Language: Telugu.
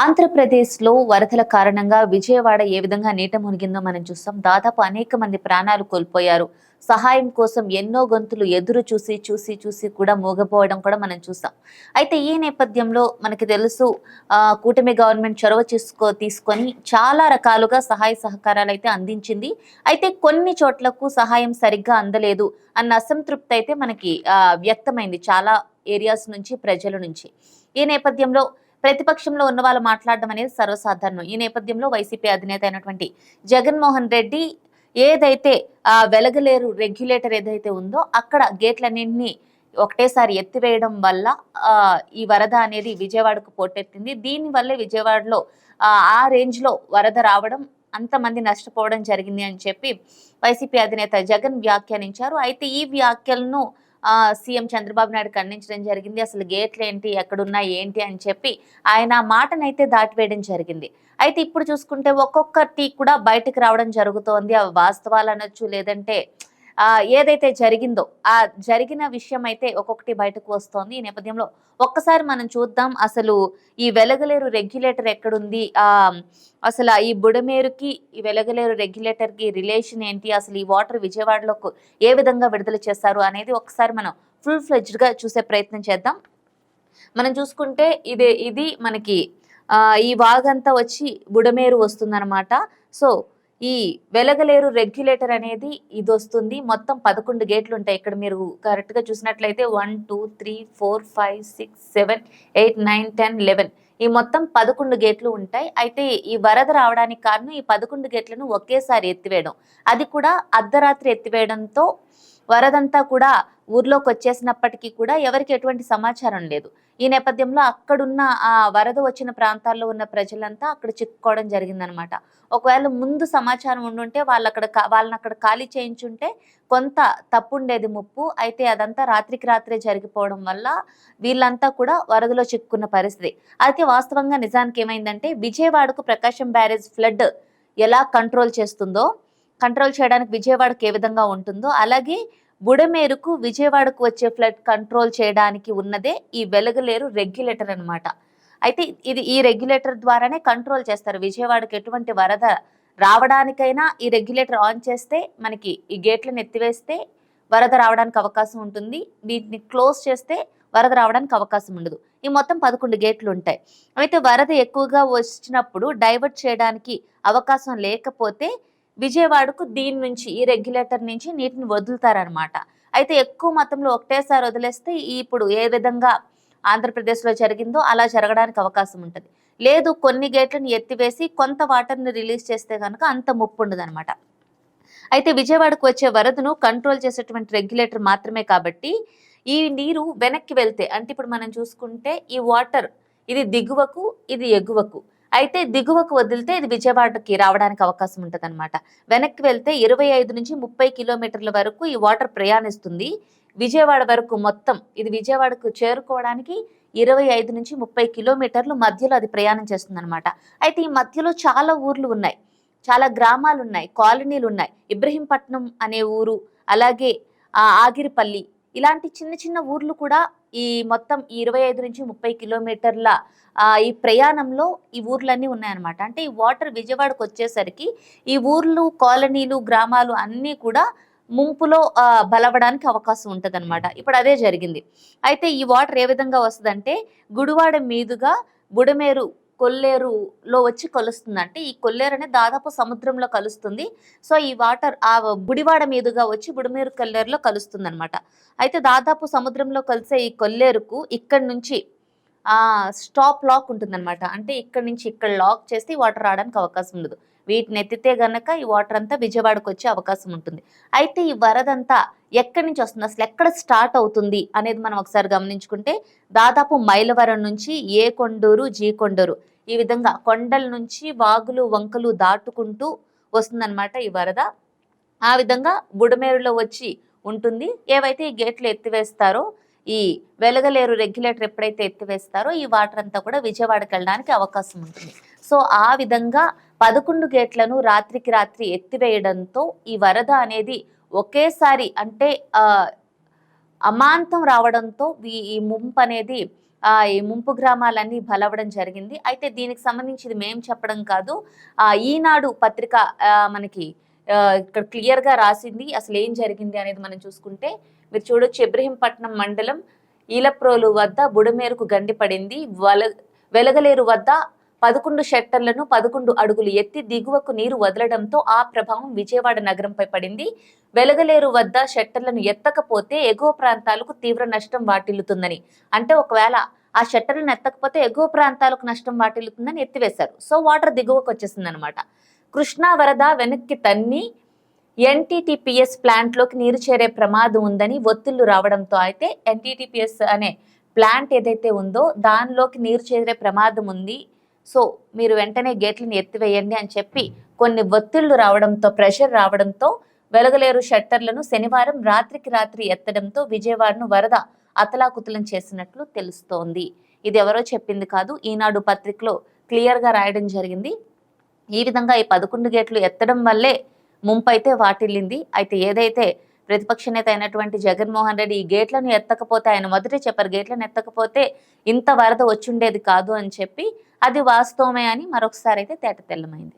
ఆంధ్రప్రదేశ్లో వరదల కారణంగా విజయవాడ ఏ విధంగా నీట మునిగిందో మనం చూస్తాం. దాదాపు అనేక మంది ప్రాణాలు కోల్పోయారు. సహాయం కోసం ఎన్నో గొంతులు ఎదురు చూసి చూసి చూసి కూడా మూగపోవడం కూడా మనం చూసాం అయితే ఈ నేపథ్యంలో మనకి తెలుసు కూటమి గవర్నమెంట్ చొరవ చేసుకో తీసుకొని చాలా రకాలుగా సహాయ సహకారాలు అయితే అందించింది. అయితే కొన్ని చోట్లకు సహాయం సరిగ్గా అందలేదు అన్న అసంతృప్తి అయితే మనకి వ్యక్తమైంది చాలా ఏరియాస్ నుంచి ప్రజల నుంచి. ఈ నేపథ్యంలో ప్రతిపక్షంలో ఉన్న వాళ్ళు మాట్లాడడం అనేది సర్వసాధారణం. ఈ నేపథ్యంలో వైసీపీ అధినేత అయినటువంటి జగన్మోహన్ రెడ్డి ఏదైతే ఆ వెలగలేరు రెగ్యులేటర్ ఏదైతే ఉందో అక్కడ గేట్లన్నింటినీ ఒకటేసారి ఎత్తివేయడం వల్ల ఈ వరద అనేది విజయవాడకు పోటెత్తింది. దీనివల్లే విజయవాడలో ఆ, రేంజ్లో వరద రావడం అంతమంది నష్టపోవడం జరిగింది అని చెప్పి వైసీపీ అధినేత జగన్ వ్యాఖ్యానించారు. అయితే ఈ వ్యాఖ్యలను సీఎం చంద్రబాబు నాయుడు ఖండించడం జరిగింది. అసలు గేట్లు ఏంటి ఎక్కడున్నా ఏంటి? అని చెప్పి ఆయన మాటనైతే దాటివేయడం జరిగింది. అయితే ఇప్పుడు చూసుకుంటే ఒక్కొక్కటి కూడా బయటకు రావడం జరుగుతోంది. అవి వాస్తవాలు అనొచ్చు లేదంటే ఏదైతే జరిగిందో ఆ జరిగిన విషయం అయితే ఒక్కొక్కటి బయటకు వస్తోంది. ఈ నేపథ్యంలో ఒక్కసారి మనం చూద్దాం అసలు ఈ వెలగలేరు రెగ్యులేటర్ ఎక్కడుంది? ఆ అసలు ఆ ఈ బుడమేరుకి ఈ వెలగలేరు రెగ్యులేటర్కి రిలేషన్ ఏంటి? అసలు ఈ వాటర్ విజయవాడలోకి ఏ విధంగా విడుదల చేస్తారు అనేది ఒకసారి మనం ఫుల్ ఫ్లెడ్జ్డ్గా చూసే ప్రయత్నం చేద్దాం. మనం చూసుకుంటే ఇది ఇది మనకి ఈ వాగంతా వచ్చి బుడమేరు వస్తుందన్నమాట. సో ఈ వెలగలేరు రెగ్యులేటర్ అనేది ఇది వస్తుంది మొత్తం పదకొండు గేట్లు ఉంటాయి ఇక్కడ మీరు కరెక్ట్గా చూసినట్లయితే one two three four five six seven eight nine ten eleven ఈ మొత్తం పదకొండు గేట్లు ఉంటాయి. అయితే ఈ వరద రావడానికి కారణం ఈ పదకొండు గేట్లను ఒకేసారి ఎత్తివేయడం. అది కూడా అర్ధరాత్రి ఎత్తివేయడంతో వరదంతా కూడా ఊర్లోకి వచ్చేసినప్పటికీ కూడా ఎవరికి ఎటువంటి సమాచారం లేదు. ఈ నేపథ్యంలో అక్కడున్న ఆ వరద వచ్చిన ప్రాంతాల్లో ఉన్న ప్రజలంతా అక్కడ చిక్కుకోవడం జరిగిందనమాట. ఒకవేళ ముందు సమాచారం ఉండుంటే వాళ్ళు అక్కడ వాళ్ళని అక్కడ ఖాళీ చేయించుంటే కొంత తప్పు ఉండేది ముప్పు. అయితే అదంతా రాత్రికి రాత్రే జరిగిపోవడం వల్ల వీళ్ళంతా కూడా వరదలో చిక్కుకున్న పరిస్థితి. అయితే వాస్తవంగా నిజానికి ఏమైందంటే విజయవాడకు ప్రకాశం బ్యారేజ్ ఫ్లడ్ ఎలా కంట్రోల్ చేస్తుందో కంట్రోల్ చేయడానికి విజయవాడకు ఏ విధంగా ఉంటుందో అలాగే బుడమేరుకు విజయవాడకు వచ్చే ఫ్లడ్ కంట్రోల్ చేయడానికి ఉన్నదే ఈ వెలగలేరు రెగ్యులేటర్ అనమాట అయితే ఇది ఈ రెగ్యులేటర్ ద్వారానే కంట్రోల్ చేస్తారు. విజయవాడకు ఎటువంటి వరద రావడానికైనా ఈ రెగ్యులేటర్ ఆన్ చేస్తే మనకి ఈ గేట్లను ఎత్తివేస్తే వరద రావడానికి అవకాశం ఉంటుంది. వీటిని క్లోజ్ చేస్తే వరద రావడానికి అవకాశం ఉండదు. ఈ మొత్తం పదకొండు గేట్లు ఉంటాయి. అయితే వరద ఎక్కువగా వచ్చినప్పుడు డైవర్ట్ చేయడానికి అవకాశం లేకపోతే విజయవాడకు దీని నుంచి ఈ రెగ్యులేటర్ నుంచి నీటిని వదులుతారనమాట అయితే ఎక్కువ మొత్తంలో ఒకటేసారి వదిలేస్తే ఇప్పుడు ఏ విధంగా ఆంధ్రప్రదేశ్లో జరిగిందో అలా జరగడానికి అవకాశం ఉంటుంది. లేదు కొన్ని గేట్లను ఎత్తివేసి కొంత వాటర్ని రిలీజ్ చేస్తే కనుక అంత ముప్పు ఉండదు అయితే విజయవాడకు వచ్చే వరదను కంట్రోల్ చేసేటువంటి రెగ్యులేటర్ మాత్రమే కాబట్టి ఈ నీరు వెనక్కి వెళ్తే అంటే ఇప్పుడు మనం చూసుకుంటే ఈ వాటర్ ఇది దిగువకు ఇది ఎగువకు అయితే దిగువకు వదిలితే ఇది విజయవాడకి రావడానికి అవకాశం ఉంటుంది అనమాట వెనక్కి వెళ్తే ఇరవై ఐదు నుంచి ముప్పై కిలోమీటర్ల వరకు ఈ వాటర్ ప్రయాణిస్తుంది. విజయవాడ వరకు మొత్తం ఇది విజయవాడకు చేరుకోవడానికి ఇరవై ఐదు నుంచి ముప్పై కిలోమీటర్లు మధ్యలో అది ప్రయాణం చేస్తుంది అనమాట అయితే ఈ మధ్యలో చాలా ఊర్లు ఉన్నాయి. చాలా గ్రామాలు ఉన్నాయి కాలనీలు ఉన్నాయి ఇబ్రహీంపట్నం అనే ఊరు అలాగే ఆగిరిపల్లి ఇలాంటి చిన్న చిన్న ఊర్లు కూడా ఈ మొత్తం ఈ ఇరవై ఐదు నుంచి ముప్పై కిలోమీటర్ల ఈ ప్రయాణంలో ఈ ఊర్లన్నీ ఉన్నాయన్నమాట. అంటే ఈ వాటర్ విజయవాడకు వచ్చేసరికి ఈ ఊర్లు కాలనీలు గ్రామాలు అన్నీ కూడా ముంపులో బలవడానికి అవకాశం ఉంటుంది అనమాట ఇప్పుడు అదే జరిగింది. అయితే ఈ వాటర్ ఏ విధంగా వస్తుందంటే గుడివాడ మీదుగా బుడమేరు కొల్లేరులో వచ్చి కలుస్తుంది అంటే ఈ కొల్లేరు అనేది దాదాపు సముద్రంలో కలుస్తుంది. సో ఈ వాటర్ ఆ గుడివాడ మీదుగా వచ్చి బుడిమేరు కొల్లేరులో కలుస్తుంది అనమాట అయితే దాదాపు సముద్రంలో కలిసే ఈ కొల్లేరుకు ఇక్కడ నుంచి స్టాప్ లాక్ ఉంటుందన్నమాట. అంటే ఇక్కడ నుంచి ఇక్కడ లాక్ చేస్తే వాటర్ రావడానికి అవకాశం ఉండదు. వీటిని ఎత్తితే గనక ఈ వాటర్ అంతా విజయవాడకు వచ్చే అవకాశం ఉంటుంది. అయితే ఈ వరదంతా ఎక్కడి నుంచి వస్తుంది? అసలు ఎక్కడ స్టార్ట్ అవుతుంది అనేది మనం ఒకసారి గమనించుకుంటే దాదాపు మైలవరం నుంచి ఏ కొండూరు జీ కొండూరు ఈ విధంగా కొండల నుంచి వాగులు వంకలు దాటుకుంటూ వస్తుందన్నమాట ఈ వరద. ఆ విధంగా బుడమేరులో వచ్చి ఉంటుంది. ఏవైతే ఈ గేట్లు ఎత్తివేస్తారో ఈ వెలగలేరు రెగ్యులేటర్ ఎప్పుడైతే ఎత్తివేస్తారో ఈ వాటర్ అంతా కూడా విజయవాడకి వెళ్ళడానికి అవకాశం ఉంటుంది. సో ఆ విధంగా పదకొండు గేట్లను రాత్రికి రాత్రి ఎత్తివేయడంతో ఈ వరద అనేది ఒకేసారి అంటే అమాంతం రావడంతో ఈ ఈ ముంపు అనేది ఈ ముంపు గ్రామాలన్నీ బలవడం జరిగింది. అయితే దీనికి సంబంధించి ఇది మేము చెప్పడం కాదు. ఆ, ఈనాడు పత్రిక మనకి ఇక్కడ క్లియర్గా రాసింది. అసలు ఏం జరిగింది అనేది మనం చూసుకుంటే మీరు చూడొచ్చు ఇబ్రహీంపట్నం మండలం ఈలప్రోలు వద్ద బుడమేరుకు గండి పడింది వల వెలగలేరు వద్ద పదకొండు షట్టర్లను పదకొండు అడుగులు ఎత్తి దిగువకు నీరు వదలడంతో ఆ ప్రభావం విజయవాడ నగరంపై పడింది. వెలగలేరు వద్ద షట్టర్లను ఎత్తకపోతే ఎగువ ప్రాంతాలకు తీవ్ర నష్టం వాటిల్లుతుందని. అంటే ఒకవేళ ఆ షట్టర్లను ఎత్తకపోతే ఎగువ ప్రాంతాలకు నష్టం వాటిల్లుతుందని ఎత్తివేశారు. సో వాటర్ దిగువకు వచ్చేసింది అనమాట కృష్ణా వరద వెనక్కి తన్ని ఎన్టీటీపీఎస్ ప్లాంట్లోకి నీరు చేరే ప్రమాదం ఉందని ఒత్తిళ్ళు రావడంతో అయితే ఎన్టీటీపీఎస్ అనే ప్లాంట్ ఏదైతే ఉందో దానిలోకి నీరు చేరే ప్రమాదం ఉంది. సో మీరు వెంటనే గేట్లను ఎత్తివేయండి అని చెప్పి కొన్ని ఒత్తిళ్ళు రావడంతో ప్రెషర్ రావడంతో వెలగలేరు షట్టర్లను శనివారం రాత్రికి రాత్రి ఎత్తడంతో విజయవాడను వరద అతలాకుతలం చేసినట్లు తెలుస్తోంది. ఇది ఎవరో చెప్పింది కాదు ఈనాడు పత్రికలో క్లియర్గా రాయడం జరిగింది. ఈ విధంగా ఈ పదకొండు గేట్లు ఎత్తడం వల్లే ముంపైతే వాటిల్లింది. అయితే ఏదైతే ప్రతిపక్ష నేత అయినటువంటి జగన్మోహన్ రెడ్డి ఈ గేట్లను ఎత్తకపోతే ఆయన మొదట చెప్పారు గేట్లను ఎత్తకపోతే ఇంత వరద వచ్చుండేది కాదు అని చెప్పి అది వాస్తవమే అని మరొకసారి అయితే తేట తెల్లమైంది.